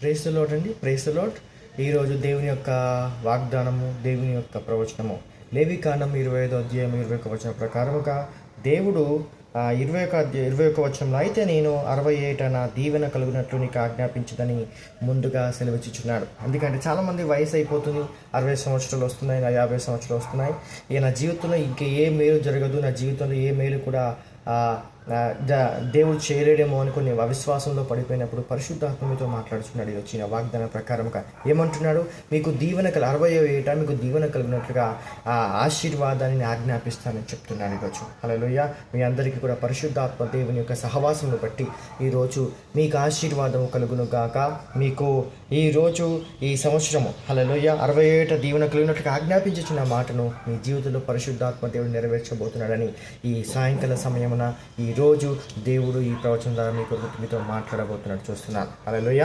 Praise Lord అండి. Praise Lord ఈరోజు దేవుని యొక్క వాగ్దానము దేవుని యొక్క ప్రవచనము. లేవి కాండం ఇరవై ఐదు అధ్యాయం ఇరవై ఒక వచనం ప్రకారముగా దేవుడు ఇరవై ఒక అధ్యాయం ఇరవై ఒక వచనంలో అయితే నేను అరవై ఏటన నా దీవెన కలుగునట్లు నీకు ఆజ్ఞాపించదని ముందుగా సెలవిచ్చుచున్నాడు. ఎందుకంటే చాలామంది వయసు అయిపోతుంది అరవై సంవత్సరాలు వస్తున్నాయి నా యాభై సంవత్సరాలు వస్తున్నాయి. ఇక నా జీవితంలో ఇంక ఏ మేలు జరగదు నా జీవితంలో ఏ మేలు కూడా దేవుడు చేయలేడేమో అనుకుని అవిశ్వాసంలో పడిపోయినప్పుడు పరిశుద్ధాత్మతో మాట్లాడుతున్నాడు ఇది వచ్చిన వాగ్దాన ప్రకారంగా ఏమంటున్నాడు? మీకు దీవెన కల అరవై ఏట మీకు దీవెన కలిగినట్లుగా ఆ ఆశీర్వాదాన్ని ఆజ్ఞాపిస్తానని చెప్తున్నాడు ఈరోజు. అలలోయ మీ అందరికీ కూడా పరిశుద్ధాత్మ దేవుని యొక్క సహవాసమును బట్టి ఈరోజు మీకు ఆశీర్వాదము కలుగును గాక. మీకు ఈ రోజు ఈ సంవత్సరము అలలోయ అరవై ఏట దీవెన కలిగినట్లుగా ఆజ్ఞాపించిన మాటను మీ జీవితంలో పరిశుద్ధాత్మ దేవుడు నెరవేర్చబోతున్నాడని ఈ సాయంకాల సమయమున ఈ రోజు దేవుడు ఈ ప్రవచనం ద్వారా మీకు మీతో మాట్లాడబోతున్నాడు. చూస్తున్నాను హలోయ